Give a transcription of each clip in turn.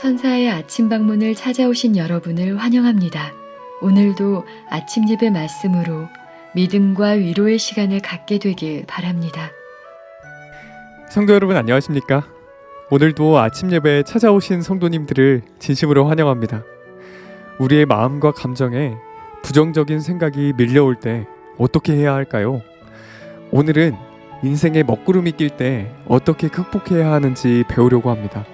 천사의 아침 방문을 찾아오신 여러분을 환영합니다. 오늘도 아침 예배 말씀으로 믿음과 위로의 시간을 갖게 되길 바랍니다. 성도 여러분 안녕하십니까? 오늘도 아침 예배에 찾아오신 성도님들을 진심으로 환영합니다. 우리의 마음과 감정에 부정적인 생각이 밀려올 때 어떻게 해야 할까요? 오늘은 인생의 먹구름이 낄 때 어떻게 극복해야 하는지 배우려고 합니다.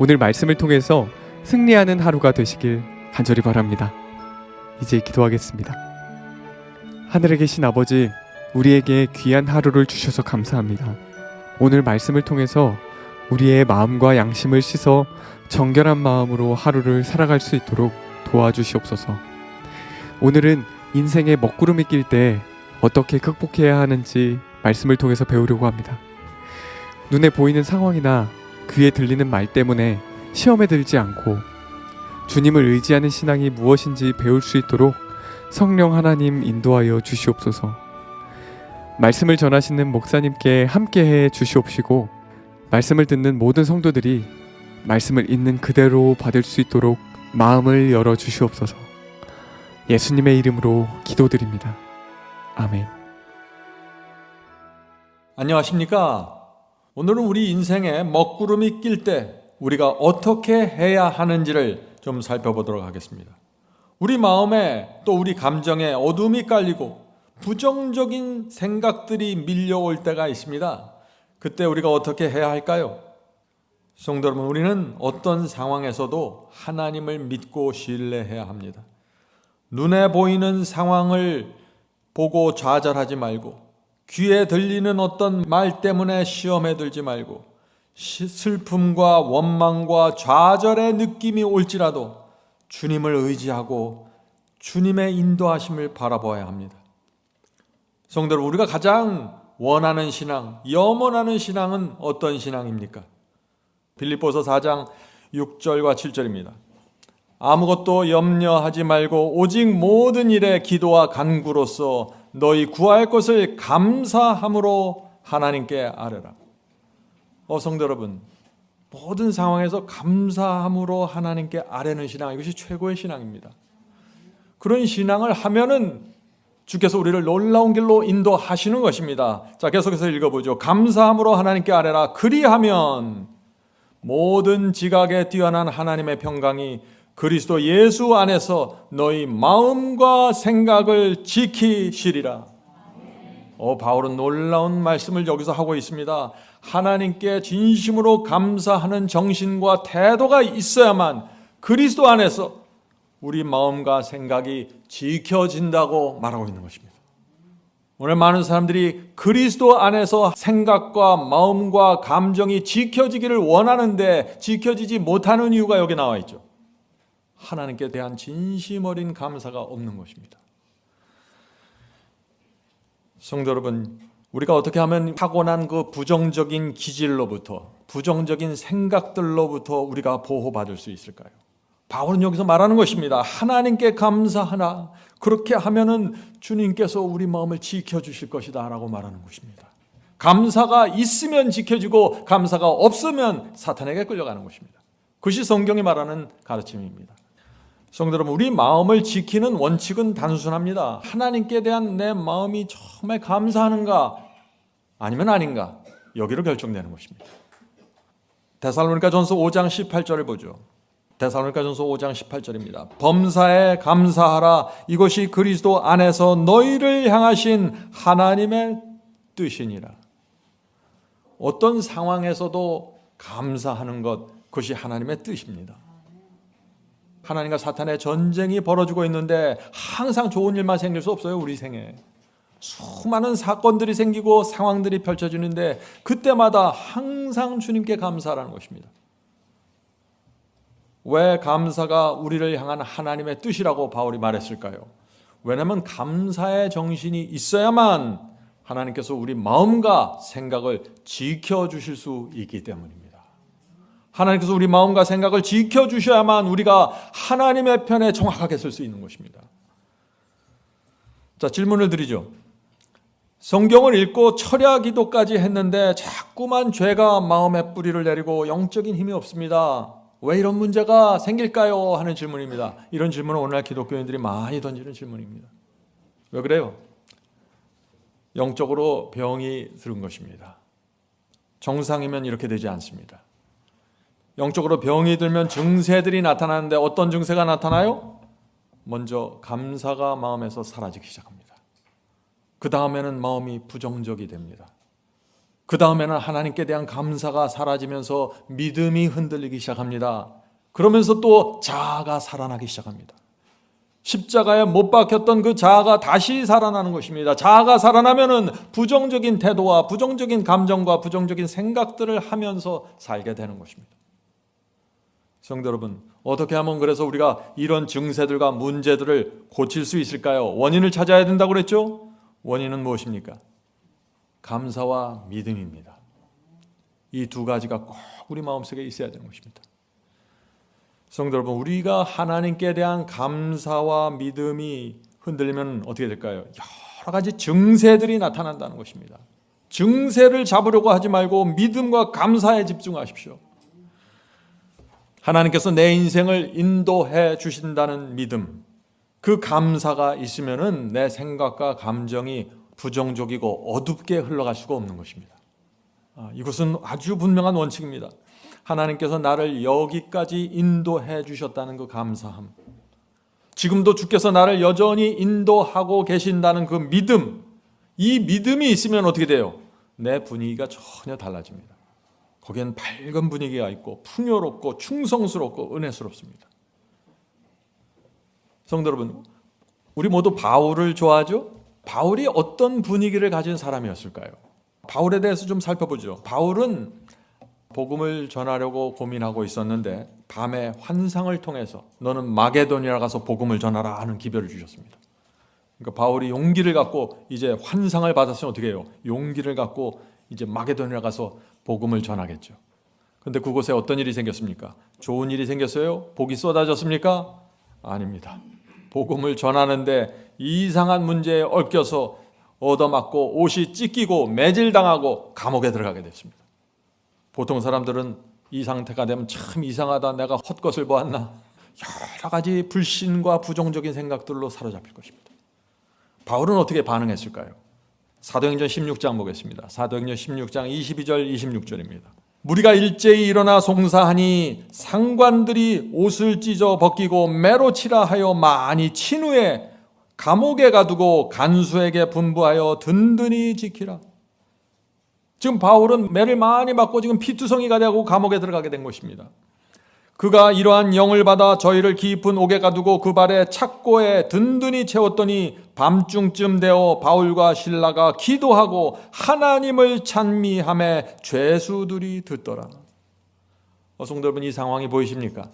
오늘 말씀을 통해서 승리하는 하루가 되시길 간절히 바랍니다. 이제 기도하겠습니다. 하늘에 계신 아버지, 우리에게 귀한 하루를 주셔서 감사합니다. 오늘 말씀을 통해서 우리의 마음과 양심을 씻어 정결한 마음으로 하루를 살아갈 수 있도록 도와주시옵소서. 오늘은 인생의 먹구름이 낄 때 어떻게 극복해야 하는지 말씀을 통해서 배우려고 합니다. 눈에 보이는 상황이나 귀에 들리는 말 때문에 시험에 들지 않고 주님을 의지하는 신앙이 무엇인지 배울 수 있도록 성령 하나님 인도하여 주시옵소서. 말씀을 전하시는 목사님께 함께해 주시옵시고 말씀을 듣는 모든 성도들이 말씀을 있는 그대로 받을 수 있도록 마음을 열어 주시옵소서. 예수님의 이름으로 기도드립니다. 아멘. 안녕하십니까? 오늘은 우리 인생에 먹구름이 낄 때 우리가 어떻게 해야 하는지를 좀 살펴보도록 하겠습니다. 우리 마음에 또 우리 감정에 어둠이 깔리고 부정적인 생각들이 밀려올 때가 있습니다. 그때 우리가 어떻게 해야 할까요? 성도 여러분, 우리는 어떤 상황에서도 하나님을 믿고 신뢰해야 합니다. 눈에 보이는 상황을 보고 좌절하지 말고 귀에 들리는 어떤 말 때문에 시험에 들지 말고 시- 슬픔과 원망과 좌절의 느낌이 올지라도 주님을 의지하고 주님의 인도하심을 바라보아야 합니다. 여러분, 우리가 가장 원하는 신앙, 염원하는 신앙은 어떤 신앙입니까? 빌립보서 4장 6절과 7절입니다. 아무것도 염려하지 말고 오직 모든 일에 기도와 간구로서 너희 구할 것을 감사함으로 하나님께 아뢰라. 어 성도 여러분, 모든 상황에서 감사함으로 하나님께 아뢰는 신앙 이것이 최고의 신앙입니다. 그런 신앙을 하면은 주께서 우리를 놀라운 길로 인도하시는 것입니다. 자, 계속해서 읽어보죠. 감사함으로 하나님께 아뢰라. 그리하면 모든 지각에 뛰어난 하나님의 평강이 그리스도 예수 안에서 너희 마음과 생각을 지키시리라. 어, 바울은 놀라운 말씀을 여기서 하고 있습니다. 하나님께 진심으로 감사하는 정신과 태도가 있어야만 그리스도 안에서 우리 마음과 생각이 지켜진다고 말하고 있는 것입니다. 오늘 많은 사람들이 그리스도 안에서 생각과 마음과 감정이 지켜지기를 원하는데 지켜지지 못하는 이유가 여기 나와 있죠. 하나님께 대한 진심 어린 감사가 없는 것입니다. 성도 여러분, 우리가 어떻게 하면 타고난 그 부정적인 기질로부터 부정적인 생각들로부터 우리가 보호받을 수 있을까요? 바울은 여기서 말하는 것입니다. 하나님께 감사하나 그렇게 하면은 주님께서 우리 마음을 지켜 주실 것이다라고 말하는 것입니다. 감사가 있으면 지켜지고 감사가 없으면 사탄에게 끌려가는 것입니다. 그것이 성경이 말하는 가르침입니다. 성도 여러분, 우리 마음을 지키는 원칙은 단순합니다. 하나님께 대한 내 마음이 정말 감사하는가 아니면 아닌가 여기로 결정되는 것입니다. 데살로니가 전서 5장 18절을 보죠. 데살로니가 전서 5장 18절입니다. 범사에 감사하라 이것이 그리스도 안에서 너희를 향하신 하나님의 뜻이니라. 어떤 상황에서도 감사하는 것 그것이 하나님의 뜻입니다. 하나님과 사탄의 전쟁이 벌어지고 있는데 항상 좋은 일만 생길 수 없어요, 우리 생에. 수많은 사건들이 생기고 상황들이 펼쳐지는데 그때마다 항상 주님께 감사하라는 것입니다. 왜 감사가 우리를 향한 하나님의 뜻이라고 바울이 말했을까요? 왜냐하면 감사의 정신이 있어야만 하나님께서 우리 마음과 생각을 지켜주실 수 있기 때문입니다. 하나님께서 우리 마음과 생각을 지켜주셔야만 우리가 하나님의 편에 정확하게 설 수 있는 것입니다. 자, 질문을 드리죠. 성경을 읽고 철야 기도까지 했는데 자꾸만 죄가 마음에 뿌리를 내리고 영적인 힘이 없습니다. 왜 이런 문제가 생길까요? 하는 질문입니다. 이런 질문은 오늘날 기독교인들이 많이 던지는 질문입니다. 왜 그래요? 영적으로 병이 들은 것입니다. 정상이면 이렇게 되지 않습니다. 영적으로 병이 들면 증세들이 나타나는데 어떤 증세가 나타나요? 먼저 감사가 마음에서 사라지기 시작합니다. 그 다음에는 마음이 부정적이 됩니다. 그 다음에는 하나님께 대한 감사가 사라지면서 믿음이 흔들리기 시작합니다. 그러면서 또 자아가 살아나기 시작합니다. 십자가에 못 박혔던 그 자아가 다시 살아나는 것입니다. 자아가 살아나면은 부정적인 태도와 부정적인 감정과 부정적인 생각들을 하면서 살게 되는 것입니다. 성도 여러분, 어떻게 하면 그래서 우리가 이런 증세들과 문제들을 고칠 수 있을까요? 원인을 찾아야 된다고 그랬죠? 원인은 무엇입니까? 감사와 믿음입니다. 이 두 가지가 꼭 우리 마음속에 있어야 되는 것입니다. 성도 여러분, 우리가 하나님께 대한 감사와 믿음이 흔들리면 어떻게 될까요? 여러 가지 증세들이 나타난다는 것입니다. 증세를 잡으려고 하지 말고 믿음과 감사에 집중하십시오. 하나님께서 내 인생을 인도해 주신다는 믿음, 그 감사가 있으면은 내 생각과 감정이 부정적이고 어둡게 흘러갈 수가 없는 것입니다. 아, 이것은 아주 분명한 원칙입니다. 하나님께서 나를 여기까지 인도해 주셨다는 그 감사함. 지금도 주께서 나를 여전히 인도하고 계신다는 그 믿음. 이 믿음이 있으면 어떻게 돼요? 내 분위기가 전혀 달라집니다. 거기엔 밝은 분위기가 있고 풍요롭고 충성스럽고 은혜스럽습니다. 성도 여러분, 우리 모두 바울을 좋아하죠? 바울이 어떤 분위기를 가진 사람이었을까요? 바울에 대해서 좀 살펴보죠. 바울은 복음을 전하려고 고민하고 있었는데 밤에 환상을 통해서 너는 마게도니아 가서 복음을 전하라 하는 기별을 주셨습니다. 그러니까 바울이 용기를 갖고 이제 환상을 받았으면 어떻게 해요? 용기를 갖고 이제 마게도니아 가서 복음을 전하겠죠. 근데 그곳에 어떤 일이 생겼습니까? 좋은 일이 생겼어요? 복이 쏟아졌습니까? 아닙니다. 복음을 전하는데 이상한 문제에 얽혀서 얻어맞고 옷이 찢기고 매질당하고 감옥에 들어가게 됐습니다. 보통 사람들은 이 상태가 되면 참 이상하다. 내가 헛것을 보았나. 여러 가지 불신과 부정적인 생각들로 사로잡힐 것입니다. 바울은 어떻게 반응했을까요? 사도행전 16장 보겠습니다. 사도행전 16장 22절 26절입니다. 무리가 일제히 일어나 송사하니 상관들이 옷을 찢어 벗기고 매로 치라 하여 많이 친 후에 감옥에 가두고 간수에게 분부하여 든든히 지키라. 지금 바울은 매를 많이 맞고 지금 피투성이가 되고 감옥에 들어가게 된 것입니다. 그가 이러한 영을 받아 저희를 깊은 옥에 가두고 그 발에 착고에 든든히 채웠더니 밤중쯤 되어 바울과 신라가 기도하고 하나님을 찬미함에 죄수들이 듣더라. 어, 성도 여러분 이 상황이 보이십니까?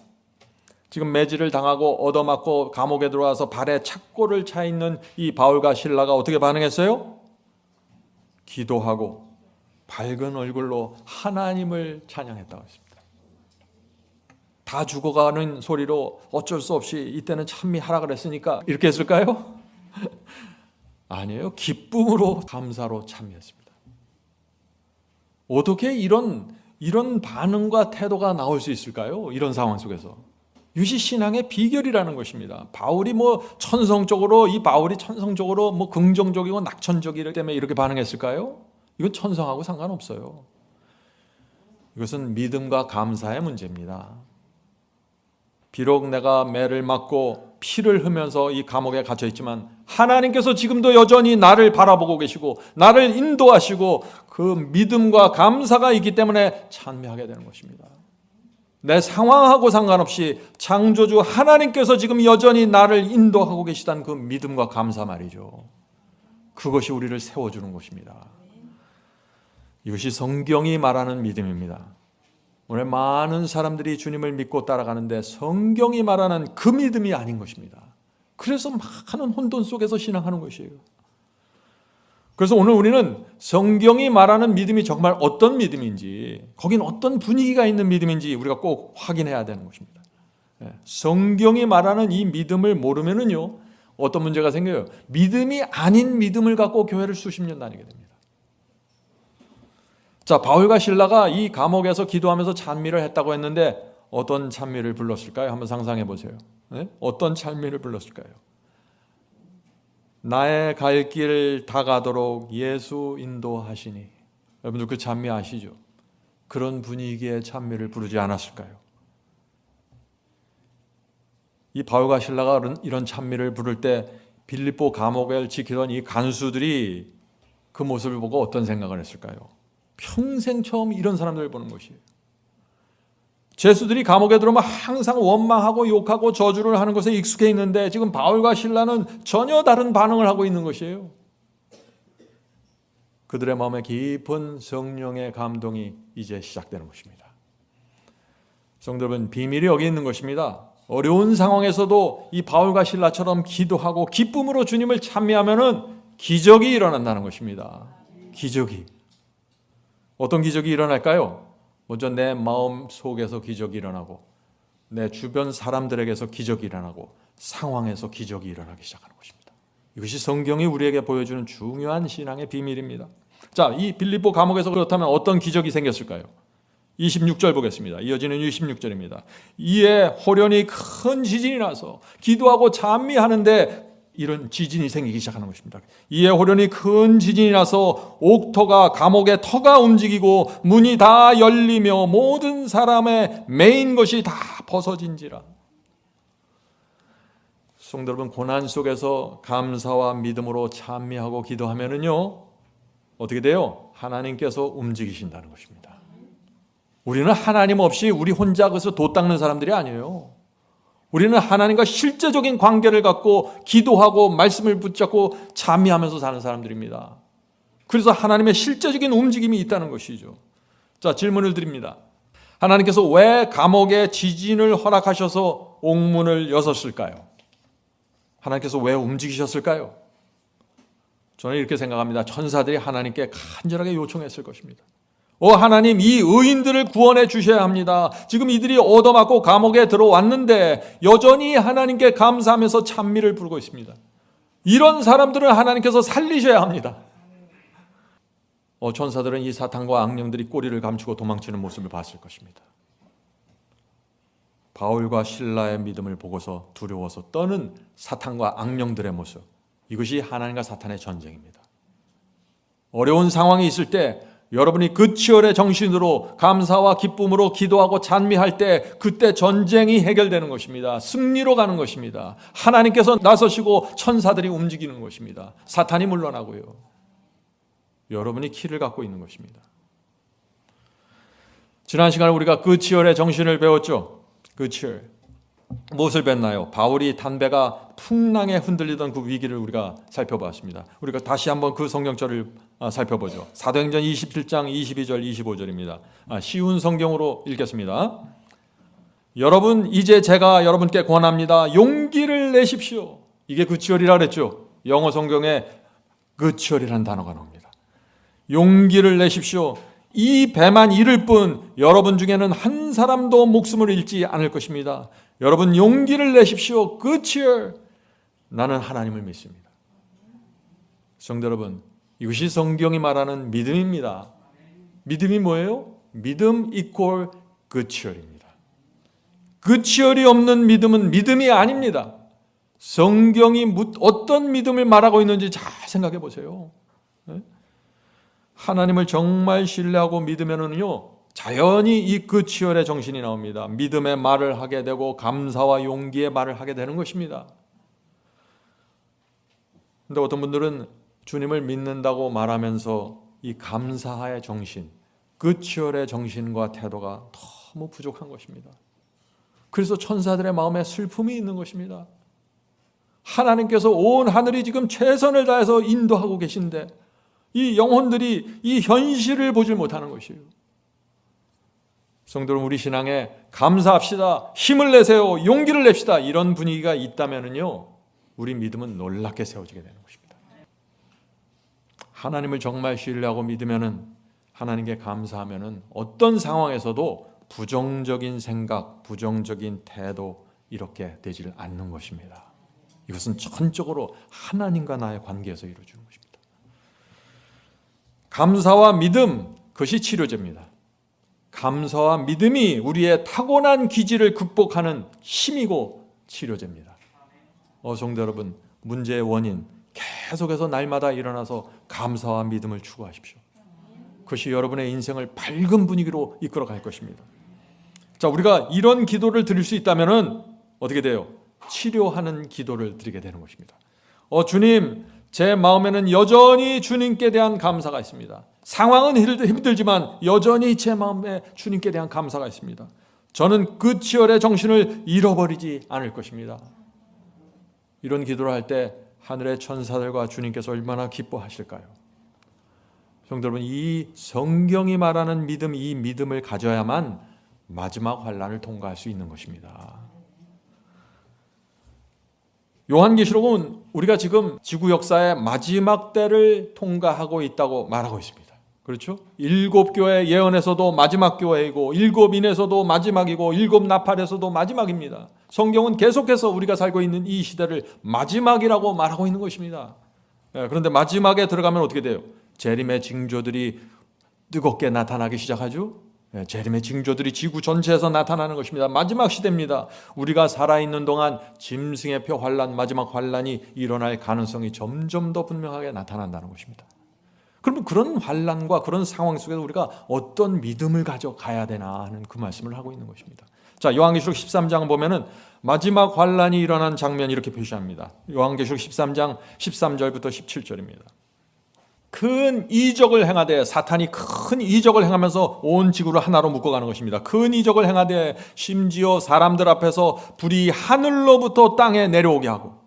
지금 매질을 당하고 얻어맞고 감옥에 들어와서 발에 착고를 차 있는 이 바울과 신라가 어떻게 반응했어요? 기도하고 밝은 얼굴로 하나님을 찬양했다고 했습니다. 다 죽어가는 소리로 어쩔 수 없이 이때는 찬미하라 그랬으니까 이렇게 했을까요? 아니에요. 기쁨으로 감사로 찬미했습니다. 어떻게 이런 이런 반응과 태도가 나올 수 있을까요? 이런 상황 속에서 유시 신앙의 비결이라는 것입니다. 바울이 뭐 천성적으로 이 바울이 천성적으로 뭐 긍정적이고 낙천적이기 때문에 이렇게 반응했을까요? 이건 천성하고 상관없어요. 이것은 믿음과 감사의 문제입니다. 비록 내가 매를 맞고 피를 흐면서 이 감옥에 갇혀 있지만 하나님께서 지금도 여전히 나를 바라보고 계시고 나를 인도하시고 그 믿음과 감사가 있기 때문에 찬미하게 되는 것입니다. 내 상황하고 상관없이 창조주 하나님께서 지금 여전히 나를 인도하고 계시다는 그 믿음과 감사 말이죠. 그것이 우리를 세워주는 것입니다. 이것이 성경이 말하는 믿음입니다. 오늘 많은 사람들이 주님을 믿고 따라가는데 성경이 말하는 그 믿음이 아닌 것입니다. 그래서 많은 혼돈 속에서 신앙하는 것이에요. 그래서 오늘 우리는 성경이 말하는 믿음이 정말 어떤 믿음인지, 거긴 어떤 분위기가 있는 믿음인지 우리가 꼭 확인해야 되는 것입니다. 예, 성경이 말하는 이 믿음을 모르면은요, 어떤 문제가 생겨요. 믿음이 아닌 믿음을 갖고 교회를 수십 년 다니게 됩니다. 자, 바울과 신라가 이 감옥에서 기도하면서 찬미를 했다고 했는데 어떤 찬미를 불렀을까요? 한번 상상해 보세요. 네? 어떤 찬미를 불렀을까요? 나의 갈 길 다 가도록 예수 인도하시니 여러분들 그 찬미 아시죠? 그런 분위기의 찬미를 부르지 않았을까요? 이 바울과 신라가 이런 찬미를 부를 때 빌립보 감옥을 지키던 이 간수들이 그 모습을 보고 어떤 생각을 했을까요? 평생 처음 이런 사람들을 보는 것이에요. 제수들이 감옥에 들어오면 항상 원망하고 욕하고 저주를 하는 것에 익숙해 있는데 지금 바울과 신라는 전혀 다른 반응을 하고 있는 것이에요. 그들의 마음에 깊은 성령의 감동이 이제 시작되는 것입니다. 성도 여러분, 비밀이 여기 있는 것입니다. 어려운 상황에서도 이 바울과 신라처럼 기도하고 기쁨으로 주님을 찬미하면은 기적이 일어난다는 것입니다. 기적이. 어떤 기적이 일어날까요? 먼저 내 마음 속에서 기적이 일어나고 내 주변 사람들에게서 기적이 일어나고 상황에서 기적이 일어나기 시작하는 것입니다. 이것이 성경이 우리에게 보여주는 중요한 신앙의 비밀입니다. 자, 이 빌립보 감옥에서 그렇다면 어떤 기적이 생겼을까요? 26절 보겠습니다. 이어지는 26절입니다. 이에 호련히 큰 지진이 나서 기도하고 찬미하는데 이런 지진이 생기기 시작하는 것입니다. 이에 호련히 큰 지진이 나서 옥토가 감옥의 터가 움직이고 문이 다 열리며 모든 사람의 메인 것이 다 벗어진지라. 성도 여러분 고난 속에서 감사와 믿음으로 찬미하고 기도하면은요 어떻게 돼요? 하나님께서 움직이신다는 것입니다. 우리는 하나님 없이 우리 혼자 그래서 도 닦는 사람들이 아니에요. 우리는 하나님과 실제적인 관계를 갖고 기도하고 말씀을 붙잡고 찬미하면서 사는 사람들입니다. 그래서 하나님의 실제적인 움직임이 있다는 것이죠. 자, 질문을 드립니다. 하나님께서 왜 감옥에 지진을 허락하셔서 옥문을 여셨을까요? 하나님께서 왜 움직이셨을까요? 저는 이렇게 생각합니다. 천사들이 하나님께 간절하게 요청했을 것입니다. 어 하나님 이 의인들을 구원해 주셔야 합니다. 지금 이들이 얻어맞고 감옥에 들어왔는데 여전히 하나님께 감사하면서 찬미를 부르고 있습니다. 이런 사람들은 하나님께서 살리셔야 합니다. 어 천사들은 이 사탄과 악령들이 꼬리를 감추고 도망치는 모습을 봤을 것입니다. 바울과 신라의 믿음을 보고서 두려워서 떠는 사탄과 악령들의 모습. 이것이 하나님과 사탄의 전쟁입니다. 어려운 상황이 있을 때 여러분이 그 치열의 정신으로 감사와 기쁨으로 기도하고 찬미할 때 그때 전쟁이 해결되는 것입니다. 승리로 가는 것입니다. 하나님께서 나서시고 천사들이 움직이는 것입니다. 사탄이 물러나고요. 여러분이 키를 갖고 있는 것입니다. 지난 시간에 우리가 그 치열의 정신을 배웠죠. 그 치열. 무엇을 뵀나요? 바울이 담배가 풍랑에 흔들리던 그 위기를 우리가 살펴봤습니다. 우리가 다시 한번 그 성경절을 아, 살펴보죠. 사도행전 27장 22절 25절입니다. 아, 쉬운 성경으로 읽겠습니다. 여러분 이제 제가 여러분께 권합니다. 용기를 내십시오. 이게 그 치열이라 그랬죠. 영어 성경에 그 치열이라는 단어가 나옵니다. 용기를 내십시오. 이 배만 잃을 뿐 여러분 중에는 한 사람도 목숨을 잃지 않을 것입니다. 여러분 용기를 내십시오. 그치열. 나는 하나님을 믿습니다. 성도 여러분, 이것이 성경이 말하는 믿음입니다. 믿음이 뭐예요? 믿음 이꼴 그치열입니다. 그치열이 없는 믿음은 믿음이 아닙니다. 성경이 어떤 믿음을 말하고 있는지 잘 생각해 보세요. 하나님을 정말 신뢰하고 믿으면은요, 자연히 이 그 치열의 정신이 나옵니다. 믿음의 말을 하게 되고 감사와 용기의 말을 하게 되는 것입니다. 근데 어떤 분들은 주님을 믿는다고 말하면서 이 감사의 정신, 그 치열의 정신과 태도가 너무 부족한 것입니다. 그래서 천사들의 마음에 슬픔이 있는 것입니다. 하나님께서 온 하늘이 지금 최선을 다해서 인도하고 계신데 이 영혼들이 이 현실을 보질 못하는 것이에요. 성도는 우리 신앙에 감사합시다. 힘을 내세요. 용기를 냅시다. 이런 분위기가 있다면은요. 우리 믿음은 놀랍게 세워지게 되는 것입니다. 하나님을 정말 신뢰하고 믿으면은 하나님께 감사하면은 어떤 상황에서도 부정적인 생각, 부정적인 태도 이렇게 되지를 않는 것입니다. 이것은 전적으로 하나님과 나의 관계에서 이루어지는 것입니다. 감사와 믿음 그것이 치료제입니다. 감사와 믿음이 우리의 타고난 기질을 극복하는 힘이고 치료제입니다. 어, 성도 여러분, 문제의 원인 계속해서 날마다 일어나서 감사와 믿음을 추구하십시오. 그것이 여러분의 인생을 밝은 분위기로 이끌어 갈 것입니다. 자, 우리가 이런 기도를 드릴 수 있다면은 어떻게 돼요? 치료하는 기도를 드리게 되는 것입니다. 어, 주님, 제 마음에는 여전히 주님께 대한 감사가 있습니다. 상황은 힘들- 힘들지만 여전히 제 마음에 주님께 대한 감사가 있습니다. 저는 그 치열의 정신을 잃어버리지 않을 것입니다. 이런 기도를 할 때 하늘의 천사들과 주님께서 얼마나 기뻐하실까요? 성도 여러분, 이 성경이 말하는 믿음, 이 믿음을 가져야만 마지막 환란을 통과할 수 있는 것입니다. 요한계시록은 우리가 지금 지구 역사의 마지막 때를 통과하고 있다고 말하고 있습니다. 그렇죠? 일곱 교회 예언에서도 마지막 교회이고 일곱 인에서도 마지막이고 일곱 나팔에서도 마지막입니다. 성경은 계속해서 우리가 살고 있는 이 시대를 마지막이라고 말하고 있는 것입니다. 예, 그런데 마지막에 들어가면 어떻게 돼요? 재림의 징조들이 뜨겁게 나타나기 시작하죠. 예, 재림의 징조들이 지구 전체에서 나타나는 것입니다. 마지막 시대입니다. 우리가 살아있는 동안 짐승의 표 환란, 마지막 환란이 일어날 가능성이 점점 더 분명하게 나타난다는 것입니다. 그러면 그런 환란과 그런 상황 속에서 우리가 어떤 믿음을 가져가야 되나 하는 그 말씀을 하고 있는 것입니다. 자, 요한계시록 13장 보면은 마지막 환란이 일어난 장면 이렇게 표시합니다. 요한계시록 13장 13절부터 17절입니다. 큰 이적을 행하되 사탄이 큰 이적을 행하면서 온 지구를 하나로 묶어가는 것입니다. 큰 이적을 행하되 심지어 사람들 앞에서 불이 하늘로부터 땅에 내려오게 하고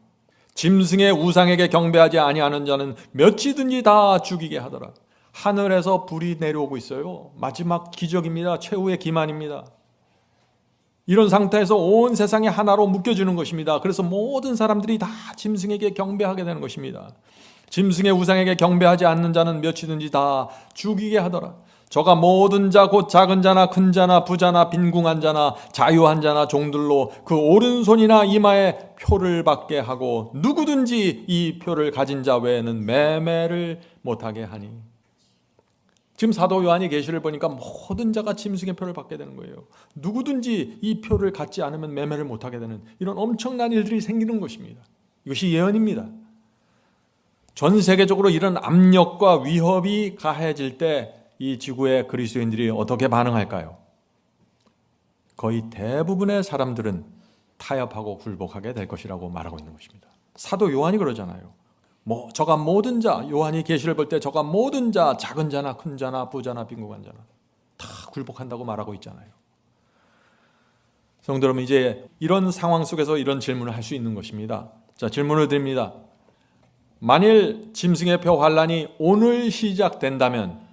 짐승의 우상에게 경배하지 아니하는 자는 몇이든지 다 죽이게 하더라. 하늘에서 불이 내려오고 있어요. 마지막 기적입니다. 최후의 기만입니다. 이런 상태에서 온 세상이 하나로 묶여주는 것입니다. 그래서 모든 사람들이 다 짐승에게 경배하게 되는 것입니다. 짐승의 우상에게 경배하지 않는 자는 몇이든지 다 죽이게 하더라. 저가 모든 자 곧 작은 자나 큰 자나 부자나 빈궁한 자나 자유한 자나 종들로 그 오른손이나 이마에 표를 받게 하고 누구든지 이 표를 가진 자 외에는 매매를 못하게 하니 지금 사도 요한이 계시를 보니까 모든 자가 짐승의 표를 받게 되는 거예요. 누구든지 이 표를 갖지 않으면 매매를 못하게 되는 이런 엄청난 일들이 생기는 것입니다. 이것이 예언입니다. 전 세계적으로 이런 압력과 위협이 가해질 때 이 지구의 그리스도인들이 어떻게 반응할까요? 거의 대부분의 사람들은 타협하고 굴복하게 될 것이라고 말하고 있는 것입니다. 사도 요한이 그러잖아요. 뭐 저가 모든 자 요한이 계시를 볼 때 저가 모든 자 작은 자나 큰 자나 부자나 빈곤한 자나 다 굴복한다고 말하고 있잖아요. 성도 여러분 이제 이런 상황 속에서 이런 질문을 할 수 있는 것입니다. 자 질문을 드립니다. 만일 짐승의 표 환란이 오늘 시작된다면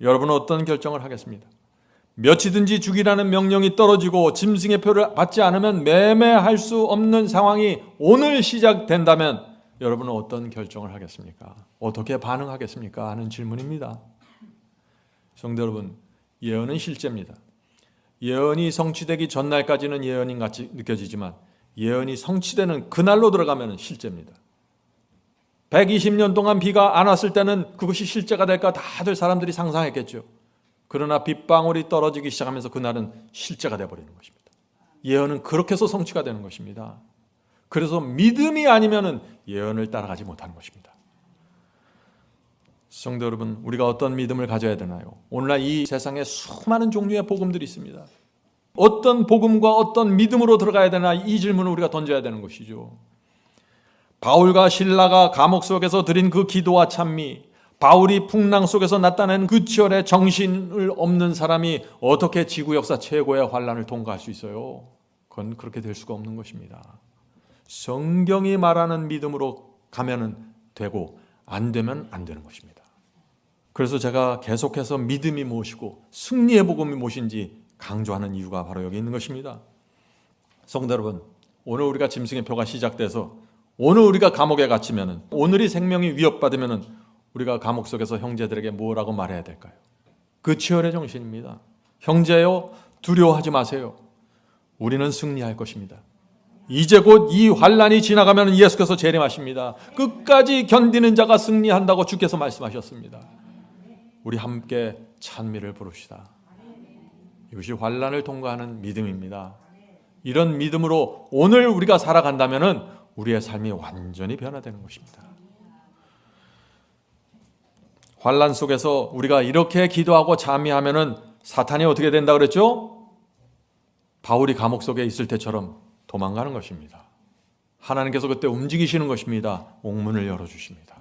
여러분은 어떤 결정을 하겠습니까? 며치든지 죽이라는 명령이 떨어지고 짐승의 표를 받지 않으면 매매할 수 없는 상황이 오늘 시작된다면 여러분은 어떤 결정을 하겠습니까? 어떻게 반응하겠습니까? 하는 질문입니다. 성도 여러분, 예언은 실제입니다. 예언이 성취되기 전날까지는 예언인 같이 느껴지지만 예언이 성취되는 그날로 들어가면 실제입니다. 120년 동안 비가 안 왔을 때는 그것이 실제가 될까 다들 사람들이 상상했겠죠. 그러나 빗방울이 떨어지기 시작하면서 그날은 실제가 되어버리는 것입니다. 예언은 그렇게 해서 성취가 되는 것입니다. 그래서 믿음이 아니면 예언을 따라가지 못하는 것입니다. 성도 여러분, 우리가 어떤 믿음을 가져야 되나요? 오늘날 이 세상에 수많은 종류의 복음들이 있습니다. 어떤 복음과 어떤 믿음으로 들어가야 되나 이 질문을 우리가 던져야 되는 것이죠. 바울과 신라가 감옥 속에서 드린 그 기도와 찬미, 바울이 풍랑 속에서 나타낸 그 치열의 정신을 없는 사람이 어떻게 지구 역사 최고의 환란을 통과할 수 있어요? 그건 그렇게 될 수가 없는 것입니다. 성경이 말하는 믿음으로 가면은 되고 안 되면 안 되는 것입니다. 그래서 제가 계속해서 믿음이 무엇이고 승리의 복음이 무엇인지 강조하는 이유가 바로 여기 있는 것입니다. 성도 여러분, 오늘 우리가 짐승의 표가 시작돼서 오늘 우리가 감옥에 갇히면은 오늘이 생명이 위협받으면은 우리가 감옥 속에서 형제들에게 뭐라고 말해야 될까요? 그 치열의 정신입니다. 형제요 두려워하지 마세요. 우리는 승리할 것입니다. 이제 곧 이 환란이 지나가면 예수께서 재림하십니다. 끝까지 견디는 자가 승리한다고 주께서 말씀하셨습니다. 우리 함께 찬미를 부릅시다. 이것이 환란을 통과하는 믿음입니다. 이런 믿음으로 오늘 우리가 살아간다면은 우리의 삶이 완전히 변화되는 것입니다. 환란 속에서 우리가 이렇게 기도하고 잠이하면은 사탄이 어떻게 된다 그랬죠? 바울이 감옥 속에 있을 때처럼 도망가는 것입니다. 하나님께서 그때 움직이시는 것입니다. 옥문을 열어 주십니다.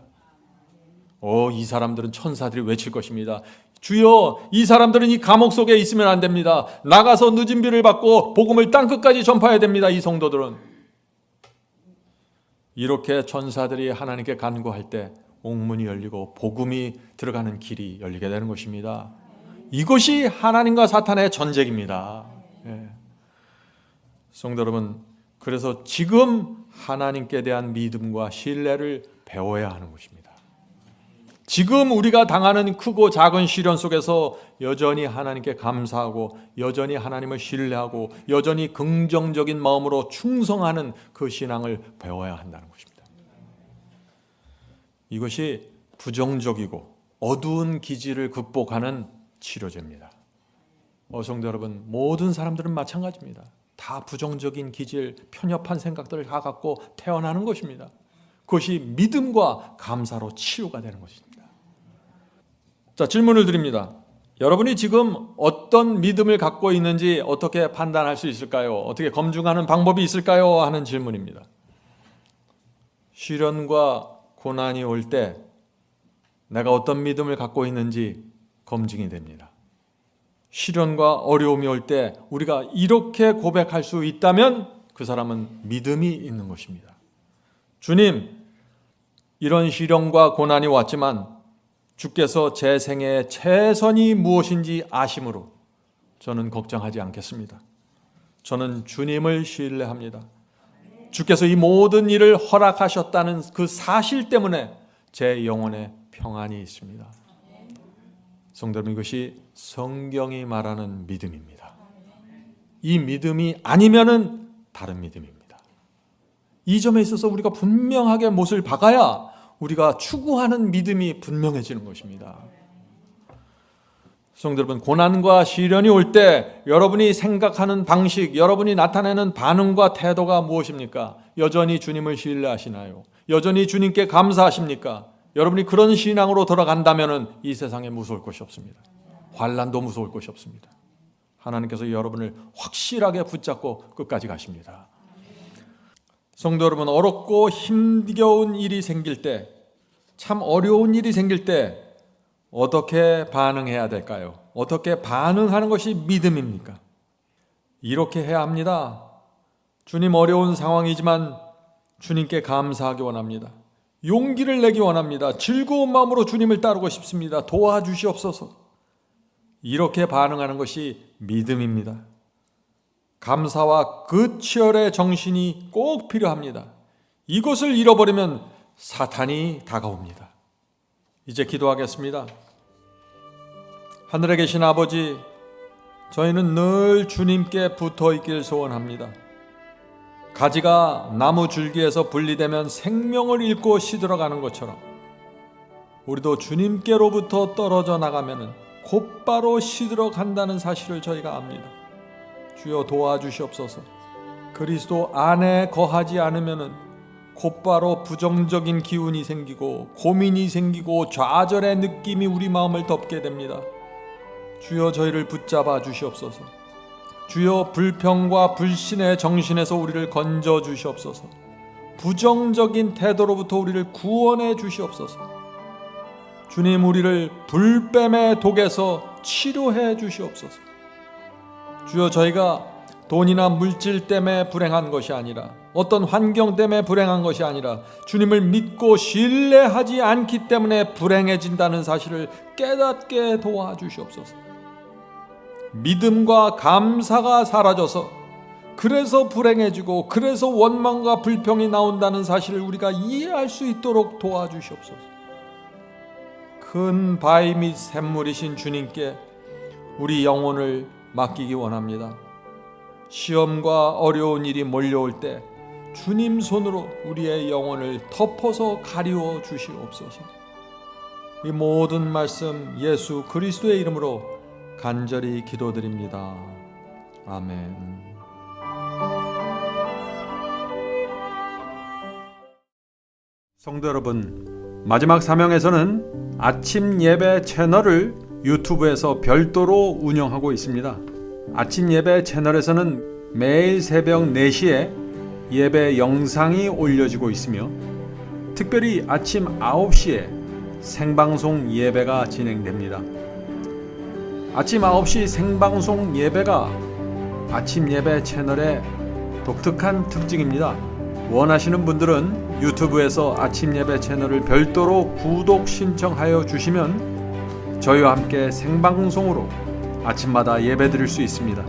오, 이 사람들은 천사들이 외칠 것입니다. 주여, 이 사람들은 이 감옥 속에 있으면 안 됩니다. 나가서 늦은 비를 받고 복음을 땅 끝까지 전파해야 됩니다. 이 성도들은 이렇게 천사들이 하나님께 간구할 때 옥문이 열리고 복음이 들어가는 길이 열리게 되는 것입니다. 이것이 하나님과 사탄의 전쟁입니다. 예. 성도 여러분, 그래서 지금 하나님께 대한 믿음과 신뢰를 배워야 하는 것입니다. 지금 우리가 당하는 크고 작은 시련 속에서 여전히 하나님께 감사하고 여전히 하나님을 신뢰하고 여전히 긍정적인 마음으로 충성하는 그 신앙을 배워야 한다는 것입니다. 이것이 부정적이고 어두운 기질을 극복하는 치료제입니다. 어성도 여러분, 모든 사람들은 마찬가지입니다. 다 부정적인 기질, 편협한 생각들을 다 갖고 태어나는 것입니다. 그것이 믿음과 감사로 치유가 되는 것입니다. 자, 질문을 드립니다. 여러분이 지금 어떤 믿음을 갖고 있는지 어떻게 판단할 수 있을까요? 어떻게 검증하는 방법이 있을까요? 하는 질문입니다. 시련과 고난이 올 때 내가 어떤 믿음을 갖고 있는지 검증이 됩니다. 시련과 어려움이 올 때 우리가 이렇게 고백할 수 있다면 그 사람은 믿음이 있는 것입니다. 주님, 이런 시련과 고난이 왔지만 주께서 제 생애의 최선이 무엇인지 아심으로 저는 걱정하지 않겠습니다. 저는 주님을 신뢰합니다. 주께서 이 모든 일을 허락하셨다는 그 사실 때문에 제 영혼에 평안이 있습니다. 성도 여러분 이것이 성경이 말하는 믿음입니다. 이 믿음이 아니면은 다른 믿음입니다. 이 점에 있어서 우리가 분명하게 못을 박아야 우리가 추구하는 믿음이 분명해지는 것입니다. 성도 여러분, 고난과 시련이 올 때 여러분이 생각하는 방식, 여러분이 나타내는 반응과 태도가 무엇입니까? 여전히 주님을 신뢰하시나요? 여전히 주님께 감사하십니까? 여러분이 그런 신앙으로 돌아간다면 이 세상에 무서울 것이 없습니다. 환란도 무서울 것이 없습니다. 하나님께서 여러분을 확실하게 붙잡고 끝까지 가십니다. 성도 여러분, 어렵고 힘겨운 일이 생길 때, 참 어려운 일이 생길 때 어떻게 반응해야 될까요? 어떻게 반응하는 것이 믿음입니까? 이렇게 해야 합니다. 주님 어려운 상황이지만 주님께 감사하기 원합니다. 용기를 내기 원합니다. 즐거운 마음으로 주님을 따르고 싶습니다. 도와주시옵소서. 이렇게 반응하는 것이 믿음입니다. 감사와 그 치열의 정신이 꼭 필요합니다. 이것을 잃어버리면 사탄이 다가옵니다. 이제 기도하겠습니다. 하늘에 계신 아버지, 저희는 늘 주님께 붙어 있길 소원합니다. 가지가 나무 줄기에서 분리되면 생명을 잃고 시들어가는 것처럼 우리도 주님께로부터 떨어져 나가면 곧바로 시들어 간다는 사실을 저희가 압니다. 주여 도와주시옵소서. 그리스도 안에 거하지 않으면은 곧바로 부정적인 기운이 생기고 고민이 생기고 좌절의 느낌이 우리 마음을 덮게 됩니다. 주여 저희를 붙잡아 주시옵소서. 주여 불평과 불신의 정신에서 우리를 건져 주시옵소서. 부정적인 태도로부터 우리를 구원해 주시옵소서. 주님 우리를 불뱀의 독에서 치료해 주시옵소서. 주여 저희가 돈이나 물질 때문에 불행한 것이 아니라 어떤 환경 때문에 불행한 것이 아니라 주님을 믿고 신뢰하지 않기 때문에 불행해진다는 사실을 깨닫게 도와주시옵소서. 믿음과 감사가 사라져서 그래서 불행해지고 그래서 원망과 불평이 나온다는 사실을 우리가 이해할 수 있도록 도와주시옵소서. 큰 바위 및 샘물이신 주님께 우리 영혼을 맡기기 원합니다. 시험과 어려운 일이 몰려올 때 주님 손으로 우리의 영혼을 덮어서 가리워 주시옵소서. 이 모든 말씀 예수 그리스도의 이름으로 간절히 기도드립니다. 아멘. 성도 여러분, 마지막 사명에서는 아침 예배 채널을 유튜브에서 별도로 운영하고 있습니다. 아침 예배 채널에서는 매일 새벽 4시에 예배 영상이 올려지고 있으며 특별히 아침 9시에 생방송 예배가 진행됩니다. 아침 9시 생방송 예배가 아침 예배 채널의 독특한 특징입니다. 원하시는 분들은 유튜브에서 아침 예배 채널을 별도로 구독 신청하여 주시면 저희와 함께 생방송으로 아침마다 예배 드릴 수 있습니다.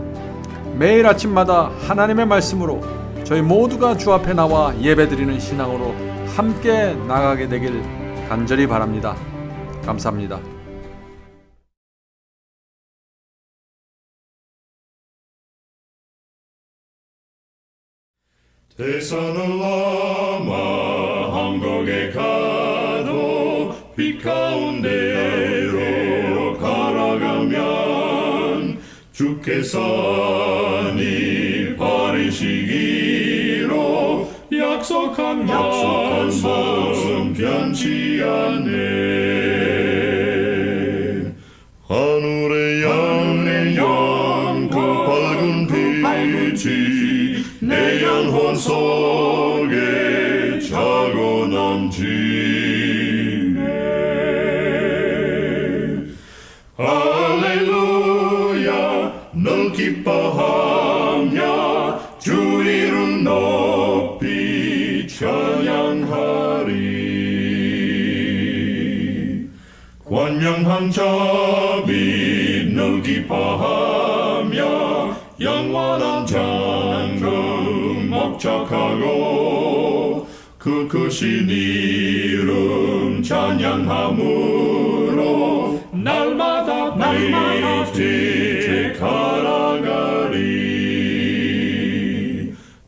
매일 아침마다 하나님의 말씀으로 저희 모두가 주 앞에 나와 예배 드리는 신앙으로 함께 나가게 되길 간절히 바랍니다. 감사합니다. 대선을 넘어 한국에 가도 빛 가운데 주께서 니 버리시기로 약속한 말씀 변치 않네. 하늘의 영광 그 밝은 빛이 내 영혼 속에 자고 넘치 널 기뻐하며 주 이름 높이 찬양하리. 권명한 자비 늘 기뻐하며 영원한 장금 목적하고 그 크신 이름 찬양함으로 날마다 날마다 걸어가리.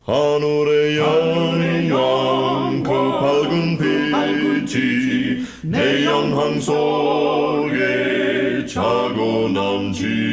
하늘의 영광 그 밝은 빛이 내 영혼 속에 자고 넘치